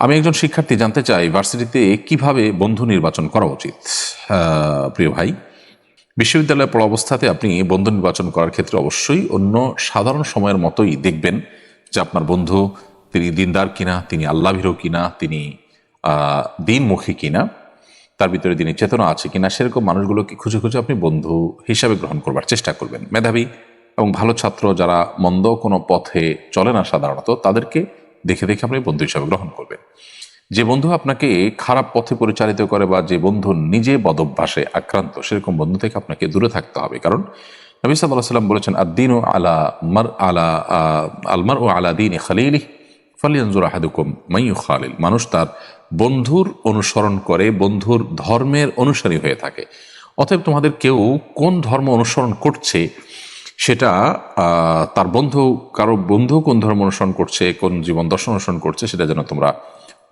আমি একজন শিক্ষার্থী জানতে চাই, ভার্সিটিতে কীভাবে বন্ধু নির্বাচন করা উচিত? প্রিয় ভাই বিশ্ববিদ্যালয়ে পড়া অবস্থাতে আপনি বন্ধু নির্বাচন করার ক্ষেত্রে অবশ্যই অন্য সাধারণ সময়ের মতোই দেখবেন যে আপনার বন্ধু তিনি দিনদার কিনা, তিনি আল্লাভীরও কিনা, তিনি দিনমুখী কিনা, তার ভিতরে তিনি চেতনা আছে কিনা, সেরকম মানুষগুলোকে খুঁজে খুঁজে আপনি বন্ধু হিসাবে গ্রহণ করবার চেষ্টা করবেন। মেধাবী এবং ভালো ছাত্র যারা মন্দ কোনো পথে চলে না সাধারণত, তাদেরকে দেখে দেখে আপনি বন্ধু হিসাবে গ্রহণ করবেন। যে বন্ধু আপনাকে খারাপ পথে পরিচালিত করে বা যে বন্ধু নিজে বদভ্যাসে আক্রান্ত, সেরকম বন্ধু থেকে আপনাকে দূরে থাকতে হবে। কারণ নবী সাল্লাহ সাল্লাম বলেছেন আদিন ও আলা মার, আলা আলমার ও আলা দিন খালিলি ফালিয়ানজুর আহাদুকুম মাইয়ু খালিল মানুষ তার বন্ধুর অনুসরণ করে, বন্ধুর ধর্মের অনুসারী হয়ে থাকে। অতএব তোমাদের কেউ কোন ধর্ম অনুসরণ করছে সেটা তার বন্ধু, কারও বন্ধু কোন ধর্ম অনুসরণ করছে, কোন জীবন দর্শন অনুসরণ করছে, সেটা যেন তোমরা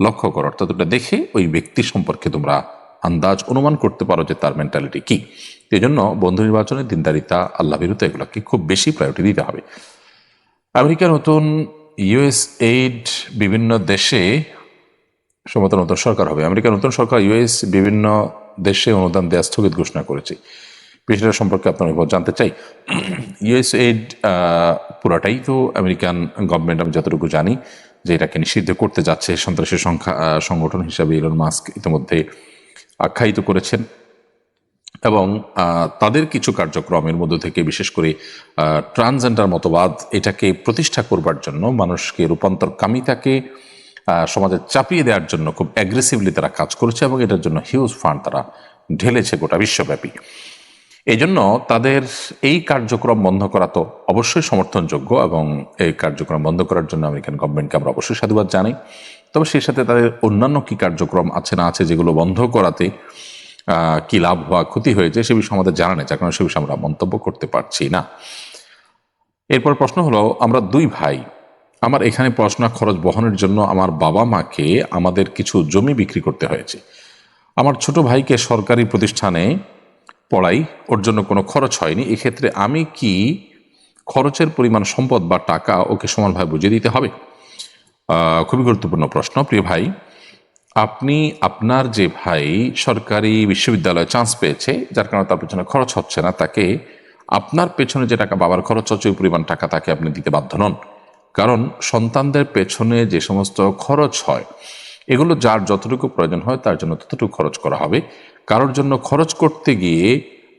লক্ষ্য করো। অর্থাৎ ওটা দেখে ওই ব্যক্তি সম্পর্কে তোমরা আন্দাজ অনুমান করতে পারো যে তার মেন্টালিটি কি। এই জন্য বন্ধু নির্বাচনে দিনদারিতা, আল্লাহ বিরুদ্ধ এগুলোকে খুব বেশি প্রায়োরিটি দিতে হবে। আমেরিকার নতুন ইউএস এইড বিভিন্ন দেশে সম্ভবত নতুন সরকার হবে। আমেরিকার নতুন সরকার ইউএস বিভিন্ন দেশে অনুদান দেওয়া স্থগিত ঘোষণা করেছে। বিষয়টা সম্পর্কে আপনার অভিমত জানতে চাই। ইউএস এইড পুরাটাই তো আমেরিকান গভর্নমেন্ট আমি যতটুকু জানি যে এটাকে নিষিদ্ধ করতে যাচ্ছে। সন্ত্রাসী সংখ্যা সংগঠন হিসাবে ইলন মাস্ক ইতিমধ্যে আখ্যায়িত করেছেন এবং তাদের কিছু কার্যক্রমের মধ্য থেকে বিশেষ করে ট্রান্সজেন্ডার মতবাদ এটাকে প্রতিষ্ঠা করবার জন্য, মানুষকে রূপান্তরকামিতাকে সমাজে চাপিয়ে দেওয়ার জন্য খুব অ্যাগ্রেসিভলি তারা কাজ করেছে এবং এটার জন্য হিউজ ফান্ড তারা ঢেলেছে গোটা বিশ্বব্যাপী। এই জন্য তাদের এই কার্যক্রম বন্ধ করা তো অবশ্যই সমর্থনযোগ্য এবং এই কার্যক্রম বন্ধ করার জন্য আমেরিকান গভর্নমেন্টকে আমরা অবশ্যই সাধুবাদ জানাই। তবে সেই সাথে তাদের অন্যান্য কি কার্যক্রম আছে না আছে যেগুলো বন্ধ করাতে কি লাভ হওয়া ক্ষতি হয়েছে সে বিষয়ে আমাদের জানা নেই, যার কারণে সে বিষয়ে আমরা মন্তব্য করতে পারছি না। এরপর প্রশ্ন হলো, আমরা দুই ভাই, আমার এখানে পড়াশোনা খরচ বহনের জন্য আমার বাবা মাকে আমাদের কিছু জমি বিক্রি করতে হয়েছে। আমার ছোট ভাইকে সরকারি প্রতিষ্ঠানে পড়াই, ওর জন্য কোনো খরচ হয়নি। এক্ষেত্রে আমি কি খরচের পরিমাণ সম্পদ বা টাকা ওকে সমানভাবে বুঝিয়ে দিতে হবে? খুবই গুরুত্বপূর্ণ প্রশ্ন, প্রিয় ভাই। আপনি, আপনার যে ভাই সরকারি বিশ্ববিদ্যালয়ে চান্স পেয়েছে, যার কারণে তার পেছনে খরচ হচ্ছে না, তাকে আপনার পেছনে যে টাকা বাবার খরচ হচ্ছে, ওই পরিমাণ টাকা তাকে আপনি দিতে বাধ্য নন। কারণ সন্তানদের পেছনে যে সমস্ত খরচ হয় এগুলো যার যতটুকু প্রয়োজন হয় তার জন্য ততটুকু খরচ করা হবে। কারোর জন্য খরচ করতে গিয়ে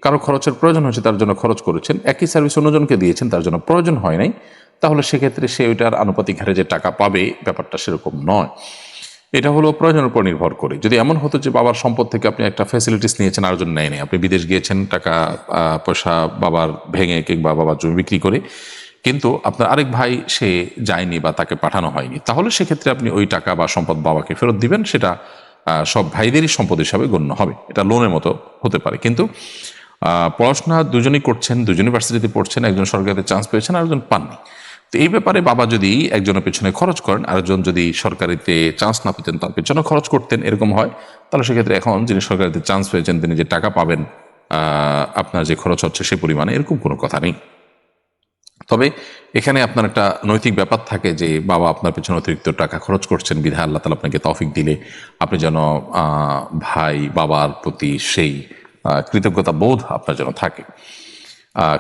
কারও খরচের প্রয়োজন হয়েছে তার জন্য খরচ করেছেন, একই সার্ভিস অন্যজনকে দিয়েছেন, তার জন্য প্রয়োজন হয় নাই, তাহলে সেক্ষেত্রে সে ওইটার আনুপাতিক হারে যে টাকা পাবে ব্যাপারটা সেরকম নয়। এটা হলো প্রয়োজনের উপর নির্ভর করে। যদি এমন হতো যে বাবার সম্পদ থেকে আপনি একটা ফ্যাসিলিটিস নিয়েছেন, আর জন্য নেয়নি আপনি বিদেশ গিয়েছেন, টাকা পয়সা বাবার ভেঙে কিংবা বাবার জমি বিক্রি করে কিন্তু আপনার আরেক ভাই, সে যায়নি বা তাকে পাঠানো হয়নি। তাহলে সেক্ষেত্রে আপনি ওই টাকা বা সম্পদ বাবাকে ফেরত দিবেন, সেটা সব ভাইদেরই সম্পদ হিসাবে গণ্য হবে। এটা লোনের মতো হতে পারে। কিন্তু পড়াশোনা দুজনেই করছেন, দুজন ইউনিভার্সিটিতে পড়ছেন, একজন সরকারিতে চান্স পেয়েছেন, আর একজন পাননি। তো এই ব্যাপারে বাবা যদি একজনের পেছনে খরচ করেন, আরেকজন যদি সরকারিতে চান্স না পেতেন, তার পেছনে খরচ করতেন, এরকম হয়, তাহলে সেক্ষেত্রে এখন যিনি সরকারিতে চান্স পেয়েছেন, তিনি যে টাকা পাবেন আপনার যে খরচ হচ্ছে সে পরিমাণে, এরকম কোনো কথা নেই। তবে এখানে আপনার একটা নৈতিক ব্যাপার থাকে যে বাবা আপনার পেছনে অতিরিক্ত টাকা খরচ করছেন, বিধায় আল্লাহ তালা আপনাকে তৌফিক দিলে। আপনি যেন ভাই, বাবার প্রতি সেই কৃতজ্ঞতা বোধ আপনার যেন থাকে।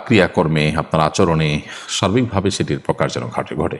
ক্রিয়াকর্মে, আপনার আচরণে সার্বিকভাবে সেটির প্রকার যেন ঘটে ঘটে।